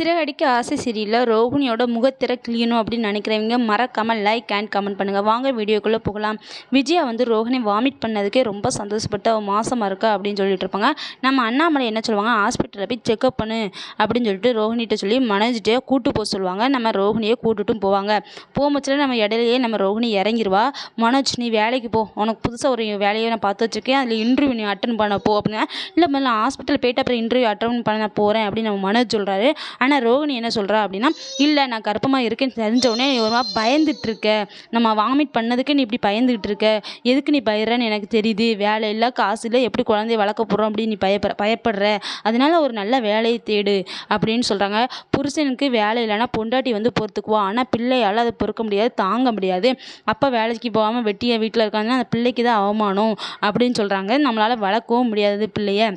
சிறகடிக்க ஆசை சீரியலில் ரோஹிணியோட முகத்திற கிளியணும் அப்படின்னு நினைக்கிறவங்க மறக்காமல் லைக் அண்ட் கமெண்ட் பண்ணுங்கள் வாங்க வீடியோக்குள்ளே போகலாம். விஜயா வந்து ரோஹிணி வாமிட் பண்ணதுக்கே ரொம்ப சந்தோஷப்பட்டு அவள் மாசமாக இருக்கா? அப்படின்னு சொல்லிட்டு இருப்பாங்க. நம்ம அண்ணாமலை என்ன சொல்லுவாங்க? ஹாஸ்பிட்டலில் போய் செக்அப் பண்ணு அப்படின்னு சொல்லிட்டு ரோஹிணிகிட்ட சொல்லி மனோஜிட்டே கூட்டு போக சொல்லுவாங்க. நம்ம ரோஹிணியை கூட்டுட்டும் போவாங்க. போகும்போதுல நம்ம இடையிலேயே நம்ம ரோஹிணி இறங்கிருவா. மனோஜ் நீ வேலைக்கு போ. உனக்கு புதுசாக ஒரு வேலையை நான் பார்த்து வச்சுருக்கேன். அதில் இன்டர்வியூ நீ அட்டன் பண்ண போ அப்படின்னா இல்லை முதல்ல ஹாஸ்பிட்டல் போயிட்டு அப்புறம் இன்டர்வியூ அட்டன் பண்ண போகிறேன் அப்படின்னு நம்ம மனோஜ் சொல்கிறாரு ஆனால் ரோகிணி என்ன சொல்கிறா அப்படின்னா இல்லை நான் கர்ப்பமாக இருக்கேன்னு தெரிஞ்சவுடனே ஒரு மாதிரி நம்ம வாமிட் பண்ணதுக்கு நீ இப்படி பயந்துக்கிட்டு இருக்க. எதுக்கு நீ பயறன்னு எனக்கு தெரியுது. வேலை இல்லை காசு இல்லை. எப்படி குழந்தைய வளர்க்க போகிறோம் அப்படின்னு நீ பயப்பட பயப்படுற. அதனால ஒரு நல்ல வேலையை தேடு அப்படின்னு சொல்கிறாங்க புருஷனுக்கு வேலை இல்லைன்னா பொண்டாட்டி வந்து பொறுத்துக்குவா. ஆனால் பிள்ளையால் அதை பொறுக்க முடியாது தாங்க முடியாது. அப்போ வேலைக்கு போகாமல் வெட்டியை வீட்டில் இருக்காங்கன்னா அந்த பிள்ளைக்கு தான் அவமானம் அப்படின்னு சொல்கிறாங்க நம்மளால் வளர்க்கவும் முடியாது பிள்ளைய.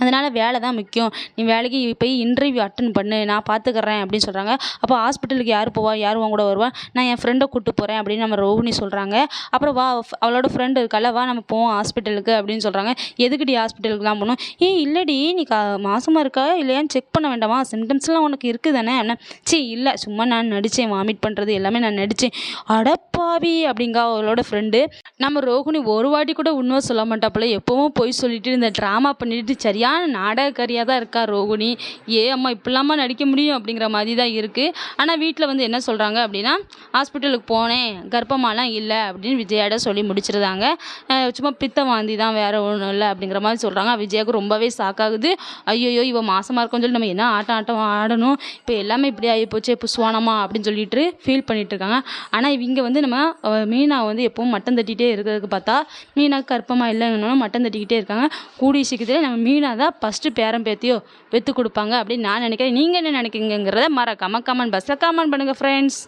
அதனால் வேலை தான் முக்கியம். நீ வேலைக்கு போய் இன்டர்வியூ அட்டன் பண்ணு. நான் பார்த்துக்கறேன் அப்படின்னு சொல்கிறாங்க அப்போ ஹாஸ்பிட்டலுக்கு யார் போவா? யார் உன் கூட வருவா? நான் என் ஃப்ரெண்டை கூட்டு போகிறேன் அப்படின்னு நம்ம ரோஹினி சொல்கிறாங்க அப்புறம் வா அவளோட ஃப்ரெண்டு இருக்கல வா நம்ம போவோம் ஹாஸ்பிட்டலுக்கு அப்படின்னு சொல்கிறாங்க எதுக்குடி ஹாஸ்பிட்டலுக்குலாம் போகணும்? ஏய் இல்லைடி நீ கா மாசமாக இருக்கா? இல்லையான்னு செக் பண்ண வேண்டாமா? சிம்டம்ஸ்லாம் உனக்கு இருக்குது தானே அப்படின்னா சி இல்லை சும்மா நான் நடித்தேன் வாமிட் பண்ணுறது எல்லாமே நான் நடித்தேன் அடப்பாவி அப்படிங்க அவளோட ஃப்ரெண்டு நம்ம ரோகிணி ஒரு வாட்டி கூட உண்மை சொல்ல மாட்டாப்புல. எப்பவும் போய் சொல்லிட்டு இந்த ட்ராமா பண்ணிட்டு சரியான நாடகக்காரியாக தான் இருக்கா ரோகிணி ஏ அம்மா இப்படிலாமா நடிக்க முடியும் அப்படிங்கிற மாதிரி தான் இருக்குது ஆனால் வீட்டில் வந்து என்ன சொல்கிறாங்க அப்படின்னா ஹாஸ்பிட்டலுக்கு போனேன். கர்ப்பமாலாம் இல்லை. அப்படின்னு விஜயாட சொல்லி முடிச்சிருந்தாங்க. சும்மா பித்த வாந்தி தான் வேறு ஒன்றும் இல்லை அப்படிங்கிற மாதிரி சொல்கிறாங்க விஜயாவுக்கு ரொம்பவே சாக்காகுது ஐயோயோ இவன் மாசமாக இருக்கும்னு சொல்லி நம்ம என்ன ஆட்டம் ஆட்டம் ஆடணும்? இப்போ எல்லாமே இப்படி ஆகி போச்சு. புஸ்வானமா? அப்படின்னு சொல்லிட்டு ஃபீல் பண்ணிட்டு இருக்காங்க. ஆனால் இவங்க வந்து நம்ம மீனா வந்து எப்பவும் மட்டம் தட்டிகிட்டே இருக்கிறதுக்கு பார்த்தா மீனா கற்பமாக இல்லைன்னு மட்டம் தட்டிக்கிட்டே இருக்காங்க. கூடிய சீக்கிரத்தில் நம்ம மீனா தான் ஃபஸ்ட்டு பேரம் பேத்தியோ வெத்து கொடுப்பாங்க அப்படின்னு நான் நினைக்கிறேன். நீங்கள் என்ன நினைக்கிறீங்கிறத மறக்காமல் கமெண்ட் பாக்ஸில் கமெண்ட் பண்ணுங்கள் ஃப்ரெண்ட்ஸ்